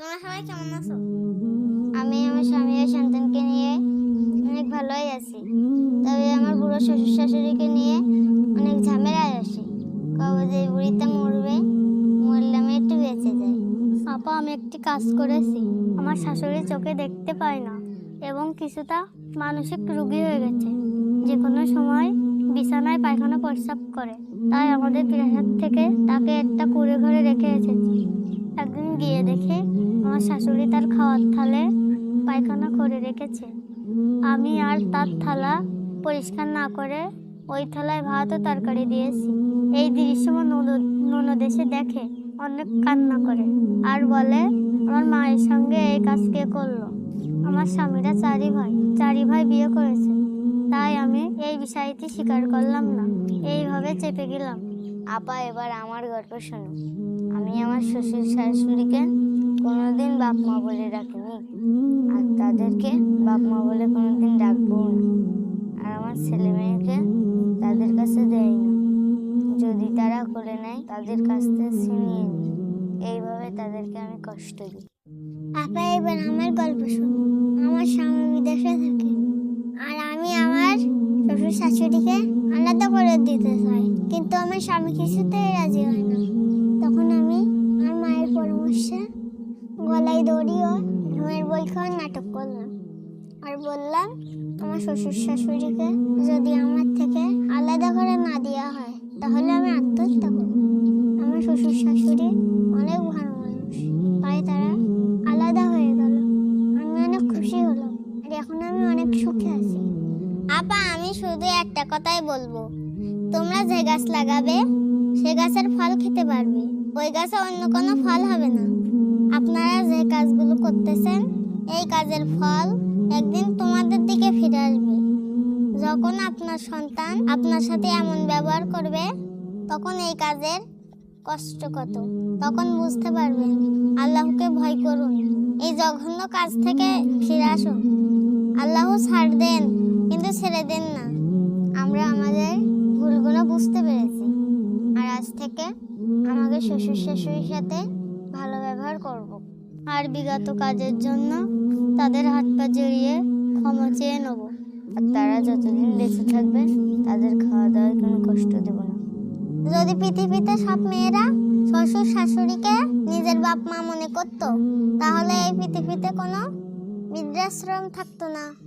তোমরা সবাই কেমন আছো? আমি আমার স্বামী আর সন্তানকে নিয়ে অনেক ভালোই আছি। তবে আমার বুড়ো শ্বশুর শাশুড়িকে নিয়ে অনেক ঝামেলায় আছি। কবে যে বুড়িতে মরবে, মরলে আমি একটু বেঁচে যাই। আপা আমি একটি কাজ করেছি। আমার শাশুড়ি চোখে দেখতে পায় না এবং কিছুটা মানসিক রুগী হয়ে গেছে। যে কোনো সময় বিছানায় পায়খানা প্রস্রাব করে। তাই আমাদের প্রাসাদ থেকে খাওয়ার থালে পায়খানা করে রেখেছে। আমি আর তার থালা পরিষ্কার না করে ওই থালায় ভাত ও তরকারি দিয়েছি। এই দৃশ্য ননদ এসে দেখে অনেক কান্না করে আর বলে, আমার মায়ের সঙ্গে এই কাজ কে করল? আমার স্বামীরা চারি ভাই চারি ভাই বিয়ে করেছে। তাই আমি এই বিষয়টি স্বীকার করলাম না। এইভাবে চেপে গেলাম। আপা, এবার আমার গল্প শোনো। আমি আমার শ্বশুর শাশুড়িকে কোনোদিন বাপ মা বলে ডাকিনি। আর তাদেরকে বাপ মা বলে কোনোদিন ডাকবো না। আর আমার ছেলে মেয়েকে তাদের কাছে দেয় না। যদি তারা করে নেয়, তাদের কাছ থেকে ছিনিয়ে নিই। এইভাবে তাদেরকে আমি কষ্ট দিই। আপা, এবার আমার গল্প শুনুন। আমার স্বামী বিদেশে থাকে। আর আমি আমার শ্বশুর শাশুড়িকে আলাদা করে দিতে চাই। কিন্তু আমার স্বামী কিছুতেই রাজি হয় না। তখন আমি আমার মায়ের পরামর্শে গলায় দড়ি ও ঘুমের বই খাওয়ার নাটক করলাম। আর বললাম, আমার শ্বশুর শাশুড়িকে যদি আমার থেকে আলাদা করে না দেওয়া হয়, তাহলে আমি আত্মহত্যা করব। আমার শ্বশুর শাশুড়ি অনেক ভালো মানুষ, তাই তারা আলাদা হয়ে গেল। আমি অনেক খুশি হলাম আর এখন আমি অনেক সুখে আছি। আপা, আমি শুধু একটা কথাই বলব। তোমরা যে গাছ লাগাবে সে গাছের ফল খেতে পারবে। ওই গাছে অন্য কোনো ফল হবে না। আপনারা যে কাজগুলো করতেছেন, এই কাজের ফল একদিন তোমাদের দিকে ফিরে আসবে। যখন আপনার সন্তান আপনার সাথে এমন ব্যবহার করবে, তখন এই কাজের কষ্ট কত? তখন বুঝতে পারবেন। আল্লাহকে ভয় করুন। এই জঘন্য কাজ থেকে ফিরে আসুন। আল্লাহ ছাড় দেন, কিন্তু ছেড়ে দেন না। আমরা আমাদের থেকে আমাকে শ্বশুর শাশুড়ির সাথে ভালো ব্যবহার করব। আর বিগত কাজের জন্য তাদের হাত পা জড়িয়ে ক্ষমা চেয়ে নেব। আর তারা যতদিন বেঁচে থাকবে, তাদের খাওয়া দাওয়ার কোনো কষ্ট দেব না। যদি পৃথিবীতে সব মেয়েরা শ্বশুর শাশুড়িকে নিজের বাপ মা মনে করতো, তাহলে এই পৃথিবীতে কোনো বৃদ্ধাশ্রম থাকতো না।